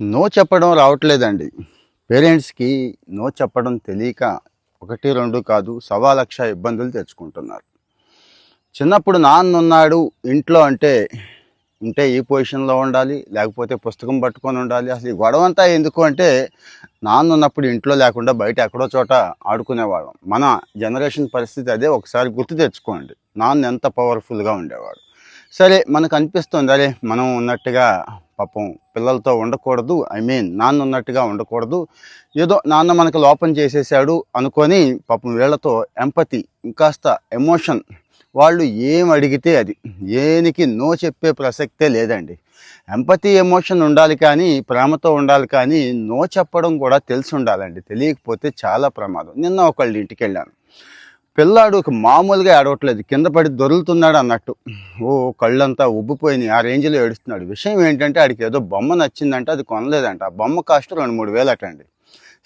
No చెప్పడం రావట్లేదండి. పేరెంట్స్కి నో చెప్పడం తెలియక ఒకటి రెండు కాదు సవా లక్ష ఇబ్బందులు తెచ్చుకుంటున్నారు. చిన్నప్పుడు నాన్న ఉన్నాడు ఇంట్లో అంటే ఉంటే ఈ పొజిషన్లో ఉండాలి లేకపోతే పుస్తకం పట్టుకొని ఉండాలి. అసలు ఈ గొడవ అంతా ఎందుకు అంటే నాన్న ఉన్నప్పుడు ఇంట్లో లేకుండా బయట ఎక్కడో చోట ఆడుకునేవాళ్ళం. మన జనరేషన్ పరిస్థితి అదే ఒకసారి గుర్తు తెచ్చుకోండి. నాన్న ఎంత పవర్ఫుల్గా ఉండేవాడు? సరే మనకు అనిపిస్తుంది అరే మనం ఉన్నట్టుగా పాపం పిల్లలతో ఉండకూడదు ఐ మీన్ నాన్న ఉన్నట్టుగా ఉండకూడదు ఏదో నాన్న మనకు లోపం చేసేసాడు అనుకొని పాపం వీళ్ళతో ఎంపతి ఇంకాస్త ఎమోషన్ వాళ్ళు ఏం అడిగితే అది. ఏనికి నో చెప్పే ప్రసక్తే లేదండి. ఎంపతి ఎమోషన్ ఉండాలి కానీ ప్రేమతో ఉండాలి కానీ నో చెప్పడం కూడా తెలిసి ఉండాలండి. తెలియకపోతే చాలా ప్రమాదం. నిన్న ఒకళ్ళ ఇంటికి వెళ్ళాను పిల్లాడు ఒక మామూలుగా ఏడవట్లేదు. కింద పడి దొరులుతున్నాడు అన్నట్టు. ఓ కళ్ళంతా ఉబ్బిపోయినాయి. ఆ రేంజ్లో ఏడుస్తున్నాడు. విషయం ఏంటంటే ఆడికి ఏదో బొమ్మ నచ్చిందంటే అది కొనలేదంట. ఆ బొమ్మ కాస్ట్ రెండు మూడు వేలు అటండి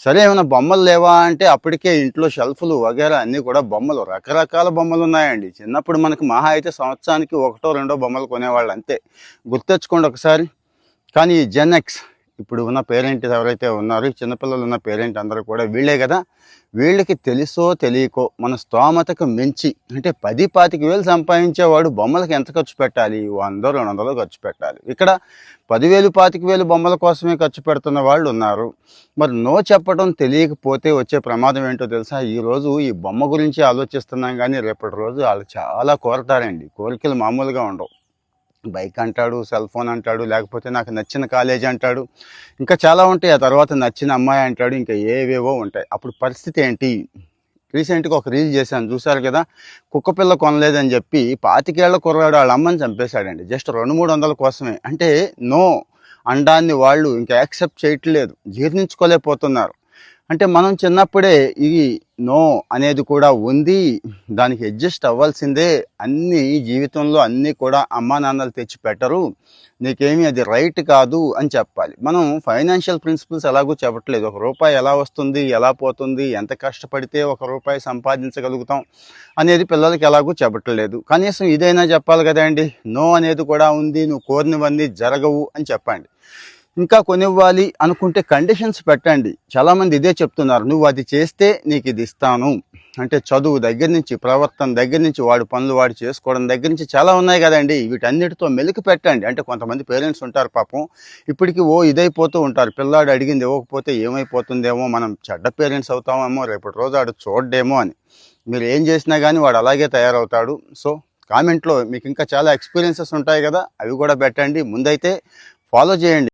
సరే ఏమైనా బొమ్మలు లేవా అంటే అప్పటికే ఇంట్లో షెల్ఫ్లు వగేరా అన్నీ కూడా బొమ్మలు రకరకాల బొమ్మలు ఉన్నాయండి. చిన్నప్పుడు మనకి మహా అయితే సంవత్సరానికి ఒకటో రెండో బొమ్మలు కొనేవాళ్ళు అంతే. గుర్తెచ్చుకోండి ఒకసారి. కానీ ఈ జెన్ఎక్స్ ఇప్పుడు ఉన్న పేరెంట్ ఎవరైతే ఉన్నారో ఈ చిన్నపిల్లలు ఉన్న పేరెంట్ అందరూ కూడా వీళ్ళే కదా. వీళ్ళకి తెలుసో తెలియకో మన స్తోమతకు మించి అంటే పది పాతిక వేలు సంపాదించేవాడు బొమ్మలకు ఎంత ఖర్చు పెట్టాలి? వంద రెండు వందలు ఖర్చు పెట్టాలి. ఇక్కడ పదివేలు పాతిక వేలు బొమ్మల కోసమే ఖర్చు పెడుతున్న వాళ్ళు ఉన్నారు. మరి నో చెప్పడం తెలియకపోతే వచ్చే ప్రమాదం ఏంటో తెలుసా? ఈరోజు ఈ బొమ్మ గురించి ఆలోచిస్తున్నాం కానీ రేపటి రోజు వాళ్ళు చాలా కోరతారండి. కోరికలు మామూలుగా ఉండవు. బైక్ అంటాడు సెల్ ఫోన్ అంటాడు లేకపోతే నాకు నచ్చిన కాలేజీ అంటాడు. ఇంకా చాలా ఉంటాయి. ఆ తర్వాత నచ్చిన అమ్మాయి అంటాడు ఇంకా ఏవేవో ఉంటాయి. అప్పుడు పరిస్థితి ఏంటి? రీసెంట్గా ఒక రీల్ చేశాను. చూశారు కదా? కుక్క పిల్ల కొనలేదని చెప్పి పాతికేళ్ళ కుర్రాడు వాళ్ళ అమ్మని చంపేశాడండి. జస్ట్ రెండు మూడు వందల కోసమే. అంటే నో. అండాన్ని వాళ్ళు ఇంకా యాక్సెప్ట్ చేయట్లేదు. జీర్ణించుకోలేకపోతున్నారు. అంటే మనం చిన్నప్పుడే ఇది నో అనేది కూడా ఉంది. దానికి అడ్జస్ట్ అవ్వాల్సిందే. అన్ని జీవితంలో అన్నీ కూడా అమ్మా నాన్నలు తెచ్చి పెట్టరు. నీకేమీ అది రైట్ కాదు అని చెప్పాలి. మనం ఫైనాన్షియల్ ప్రిన్సిపల్స్ ఎలాగో చెప్పట్లేదు. ఒక రూపాయి ఎలా వస్తుంది ఎలా పోతుంది ఎంత కష్టపడితే ఒక రూపాయి సంపాదించగలుగుతాం అనేది పిల్లలకి ఎలాగో చెప్పట్లేదు. కనీసం ఇదైనా చెప్పాలి కదండి. నో అనేది కూడా ఉంది. నువ్వు కోరినవన్నీ జరగవు అని చెప్పండి. ఇంకా కొనివ్వాలి అనుకుంటే కండిషన్స్ పెట్టండి. చాలామంది ఇదే చెప్తున్నారు నువ్వు అది చేస్తే నీకు ఇది ఇస్తాను. అంటే చదువు దగ్గర నుంచి ప్రవర్తన దగ్గర నుంచి వాడి పనులు వాడు చేసుకోవడం దగ్గర నుంచి చాలా ఉన్నాయి కదండి. వీటన్నిటితో మెలికి పెట్టండి. అంటే కొంతమంది పేరెంట్స్ ఉంటారు పాపం. ఇప్పటికీ ఓ ఇదైపోతూ ఉంటారు. పిల్లాడు అడిగింది ఇవ్వకపోతే ఏమైపోతుందేమో మనం చెడ్డ పేరెంట్స్ అవుతామేమో రేపటి రోజు ఆడు చూడడేమో అని. మీరు ఏం చేసినా కానీ వాడు అలాగే తయారవుతాడు. సో కామెంట్లో మీకు ఇంకా చాలా ఎక్స్పీరియన్సెస్ ఉంటాయి కదా అవి కూడా పెట్టండి. ముందైతే ఫాలో చేయండి.